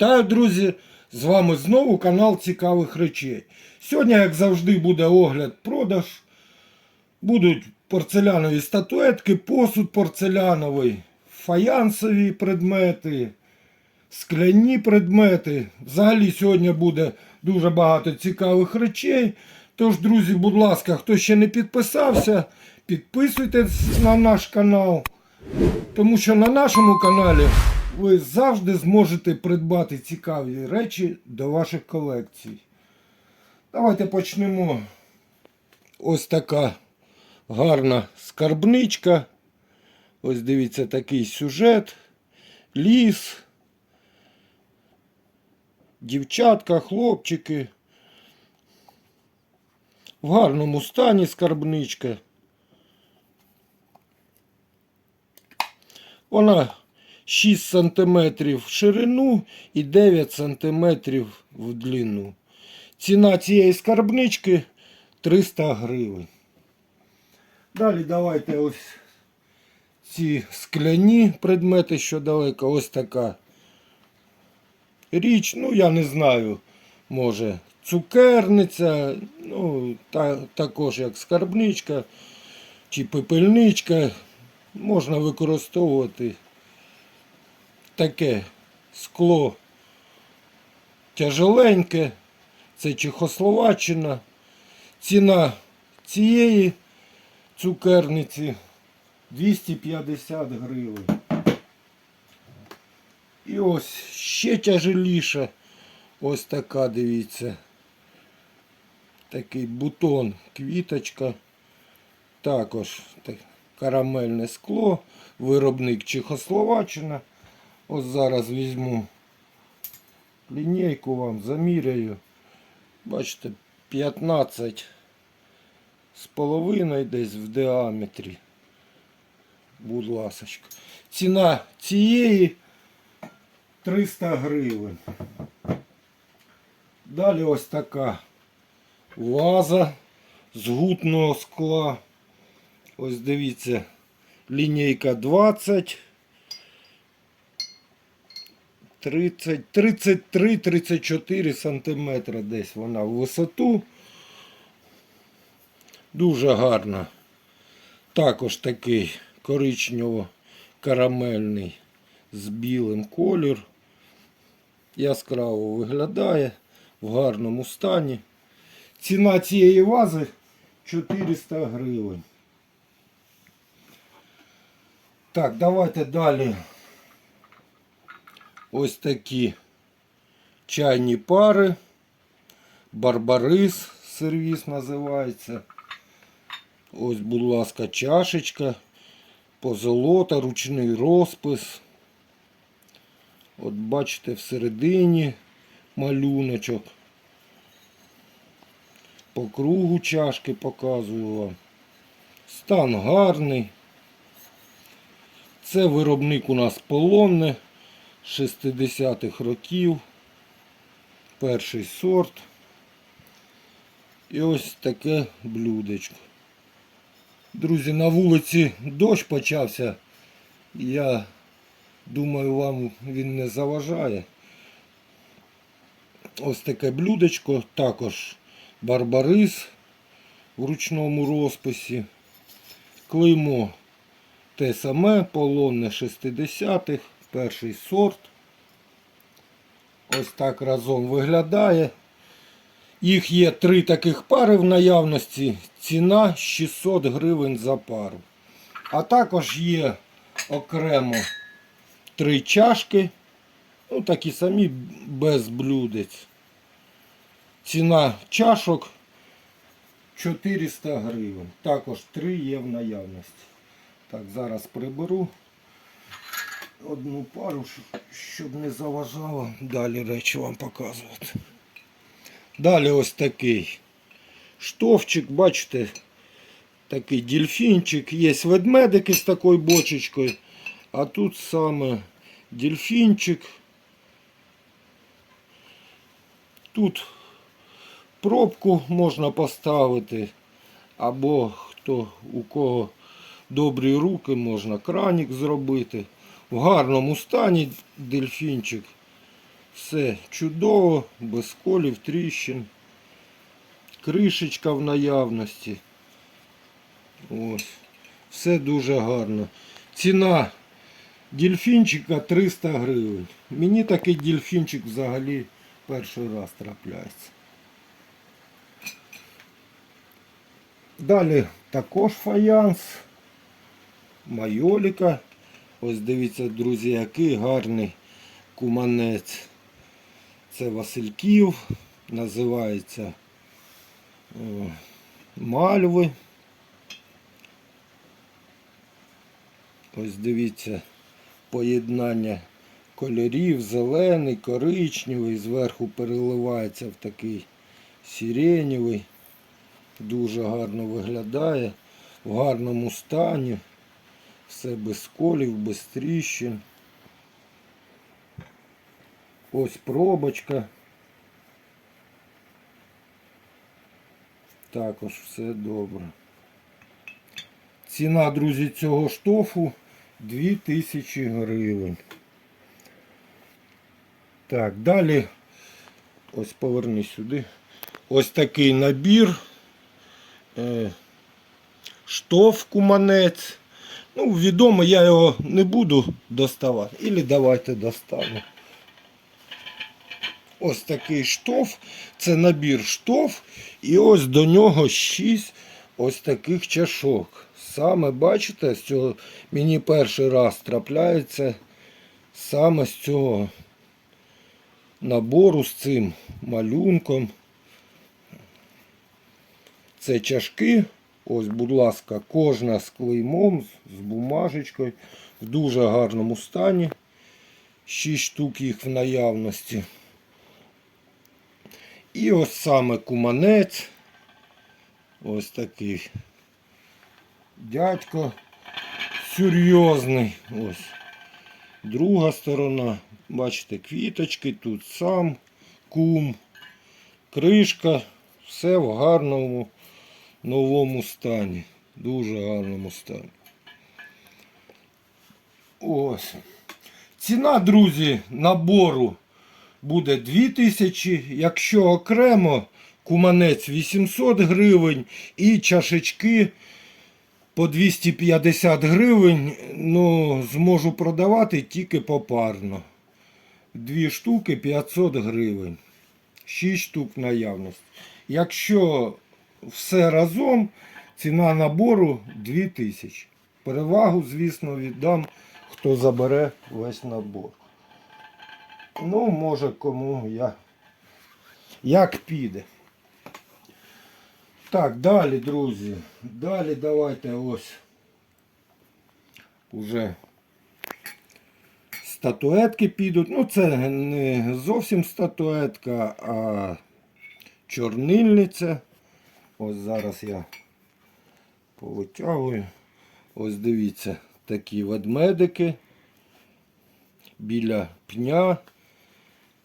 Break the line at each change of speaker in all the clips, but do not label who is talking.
Вітаю, друзі! З вами знову канал Цікавих речей. Сьогодні, як завжди, буде огляд продаж. Будуть порцелянові статуетки, посуд порцеляновий, фаянсові предмети, скляні предмети. Взагалі сьогодні буде дуже багато цікавих речей. Тож, друзі, будь ласка, хто ще не підписався, підписуйтесь на наш канал. Тому що на нашому каналі ви завжди зможете придбати цікаві речі до ваших колекцій. Давайте почнемо. Ось така гарна скарбничка. Ось дивіться такий сюжет. Ліс. Дівчатка, хлопчики. В гарному стані скарбничка. Вона 6 см в ширину і 9 см в длину. Ціна цієї скарбнички 300 гривень. Далі давайте ось ці скляні предмети, що далеко. Ось така річ. Ну, я не знаю, може цукерниця, ну, та, також як скарбничка чи пепельничка. Можна використовувати таке скло тяжеленьке. Це Чехословаччина. Ціна цієї цукерниці 250 гривень. І ось ще тяжеліша. Ось така, дивіться. Такий бутон, квіточка. Також так, карамельне скло. Виробник Чехословаччина. Ось зараз візьму лінійку вам заміряю. Бачите, 15 з половиною десь в діаметрі. Будь ласочка. Ціна цієї 300 гривень. Далі ось така ваза з гутного скла. Ось дивіться, лінійка 20. 30, 33-34 сантиметра десь вона в висоту. Дуже гарна. Також такий коричнево-карамельний з білим колір. Яскраво виглядає в гарному стані. Ціна цієї вази 400 гривень. Так, давайте далі. Ось такі чайні пари. Барбарис сервіс називається. Ось, будь ласка, чашечка, позолота, ручний розпис. От бачите, всередині малюночок. По кругу чашки показую вам. Стан гарний. Це виробник у нас полонне 60-х років. Перший сорт. І ось таке блюдечко. Друзі, на вулиці дощ почався. Я думаю, вам він не заважає. Ось таке блюдечко, також барбарис в ручному розписі. Клеймо те саме, полонне 60-х, перший сорт. Ось так разом виглядає. Їх є три таких пари в наявності. Ціна 600 гривень за пару. А також є окремо три чашки. Ну, такі самі без блюдець. Ціна чашок 400 гривень. Також три є в наявності. Так, зараз приберу одну пару, щоб- не заважало далі речі вам показувати. Далі ось такий штовчик, бачите, такий дельфінчик. Є ведмедики з такою бочечкою, а тут саме дельфінчик. Тут пробку можна поставити, або хто у кого добрі руки, можна кранік зробити. В гарному стані дельфінчик. Все чудово, без колів, тріщин. Кришечка в наявності. Ось. Все дуже гарно. Ціна дельфінчика 300 гривень. Мені такий дельфінчик взагалі перший раз трапляється. Далі також фаянс. Майоліка. Ось дивіться, друзі, який гарний куманець. Це Васильків, називається е, Мальви. Ось дивіться поєднання кольорів, зелений, коричневий, зверху переливається в такий сиренєвий. Дуже гарно виглядає, в гарному стані. Все без колів, без тріщин. Ось пробочка. Також все добре. Ціна, друзі, цього штофу 2000 гривень. Так, далі. Ось поверни сюди. Ось такий набір. Е, штоф куманець. Ну, відомо, я його не буду доставати. Ілі давайте достану. Ось такий штоф. Це набір штоф. І ось до нього 6 ось таких чашок. Саме бачите, з цього мені перший раз трапляється саме з цього набору з цим малюнком. Це чашки. Ось, будь ласка, кожна з клеймом, з бумажечкою в дуже гарному стані. 6 штук їх в наявності. І ось саме куманець. Ось такий дядько серйозний. Ось. Друга сторона. Бачите, квіточки, тут сам кум, кришка, все в гарному новому стані. Дуже гарному стані. Ось. Ціна, друзі, набору буде 2000, якщо окремо куманець 800 гривень і чашечки по 250 гривень, ну, зможу продавати тільки попарно. Дві штуки 500 гривень. 6 штук наявності. Якщо все разом, ціна набору 2000. Перевагу, звісно, віддам, хто забере весь набор. Ну, може кому я. Як піде. Так, далі, друзі. Далі давайте ось. Уже статуетки підуть. Ну, це не зовсім статуетка, а чорнильниця. Ось зараз я повитягую. Ось дивіться, такі ведмедики біля пня.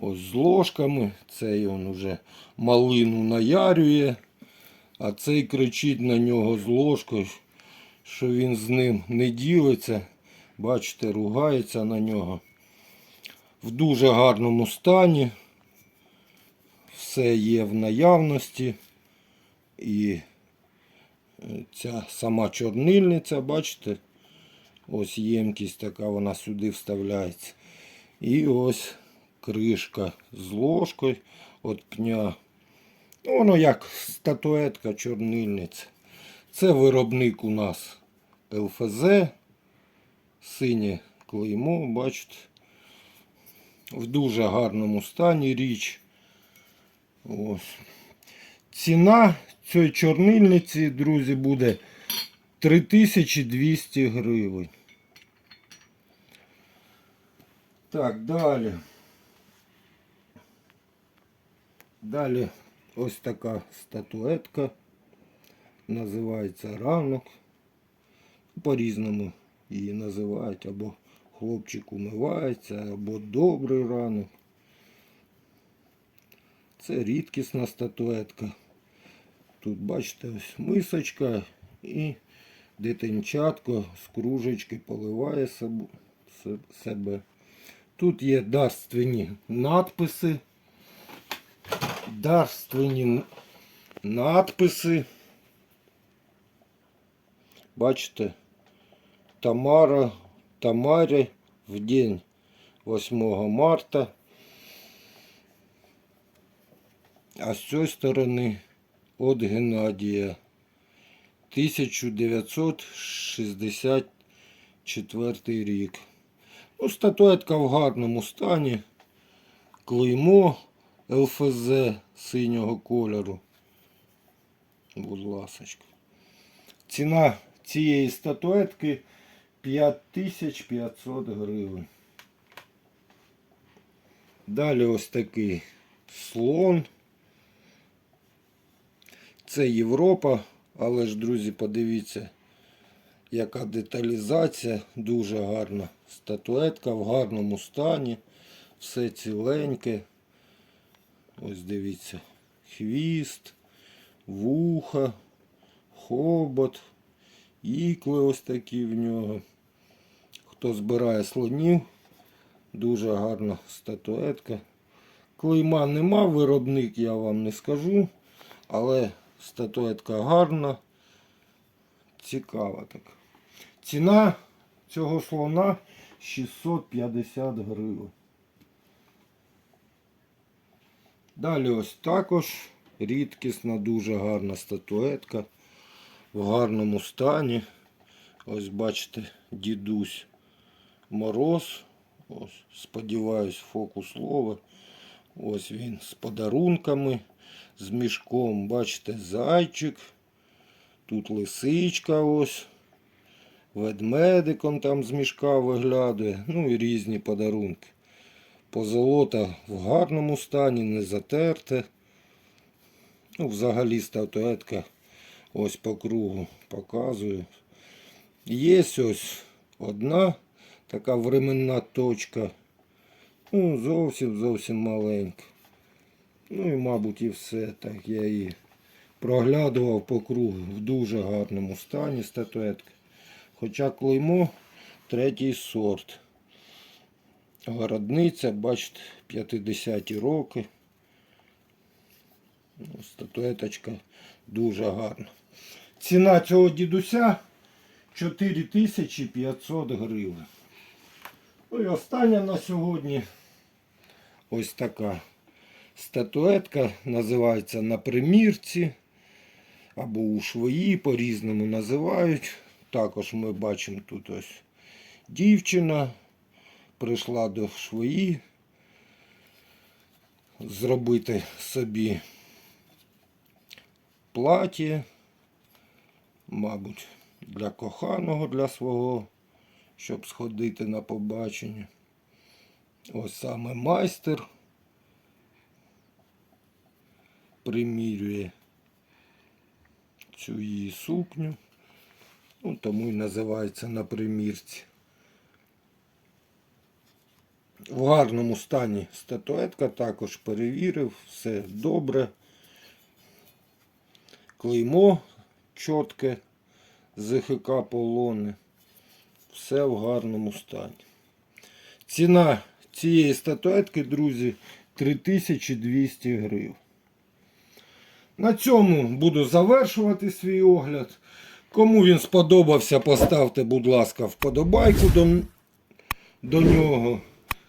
Ось з ложками. Цей он уже малину наярює, а цей кричить на нього з ложкою, що він з ним не ділиться. Бачите, ругається на нього. В дуже гарному стані. Все є в наявності. І е, ця сама чорнильниця, бачите, ось ємкість така, вона сюди вставляється. І ось кришка з ложкою від пня. Ну, воно як статуетка чорнильниця. Це виробник у нас ЛФЗ. Синє клеймо, бачите. В дуже гарному стані річ. Ось. Ціна цієї чорнильниці, друзі, буде 3200 гривень. Так, далі. Далі ось така статуетка. Називається ранок. По-різному її називають. Або хлопчик умивається, або добрий ранок. Це рідкісна статуетка. Тут, бачите, ось мисочка і дитинчатко з кружечки поливає себе. Тут є дарственні надписи. Дарственні надписи. Бачите, Тамара, Тамарі в день 8 марта. А з цієї сторони від Геннадія 1964 рік. Ну, статуетка в гарному стані. Клеймо ЛФЗ синього кольору. Будь ласочка. Ціна цієї статуетки 5500 гривень. Далі ось такий слон. Це Європа, але ж, друзі, подивіться, яка деталізація, дуже гарна. Статуетка в гарному стані, все ціленьке. Ось дивіться, хвіст, вуха, хобот, ікли ось такі в нього. Хто збирає слонів, дуже гарна статуетка. Клейма нема, виробник я вам не скажу, але статуетка гарна, цікава така. Ціна цього слона 650 гривень. Далі ось також рідкісна, дуже гарна статуетка в гарному стані. Ось бачите, дідусь мороз. Ось, сподіваюсь, фокус ловить. Ось він з подарунками, з мішком. Бачите, зайчик. Тут лисичка ось. Ведмедиком там з мішка виглядає. Ну і різні подарунки. Позолота в гарному стані, не затерте. Ну, взагалі статуетка ось по кругу показую. Є ось одна така временна точка. Ну, зовсім зовсім маленька. Ну і, мабуть, і все. Так я її проглядував по кругу в дуже гарному стані статуетка. Хоча клеймо третій сорт. Городниця, бачите, 50-ті роки. Ну, Статуеточка дуже гарна. Ціна цього дідуся 4500 гривень. Ну і остання на сьогодні ось така статуетка. Називається на примірці або у швої, по-різному називають. Також ми бачимо тут ось дівчина прийшла до швої зробити собі плаття, мабуть, для коханого, для свого, щоб сходити на побачення. Ось саме майстер примірює цю її сукню. Ну, тому і називається на примірці. В гарному стані статуетка також перевірив, все добре. Клеймо чітке ЗХК полони. Все в гарному стані. Ціна цієї статуетки, друзі, 3200 гривень. На цьому буду завершувати свій огляд. Кому він сподобався, поставте, будь ласка, вподобайку до, до нього.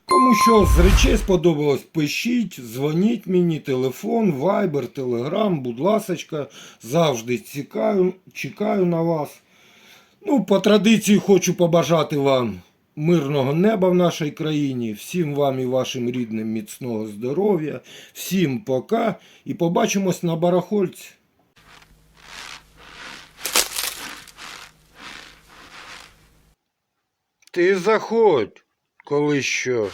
Кому що з речей сподобалось, пишіть, дзвоніть мені, телефон, вайбер, телеграм, будь ласочка, завжди цікаю, чекаю на вас. Ну, по традиції хочу побажати вам мирного неба в нашій країні, всім вам і вашим рідним міцного здоров'я, всім пока і побачимось на барахольці. Ти заходь, коли що.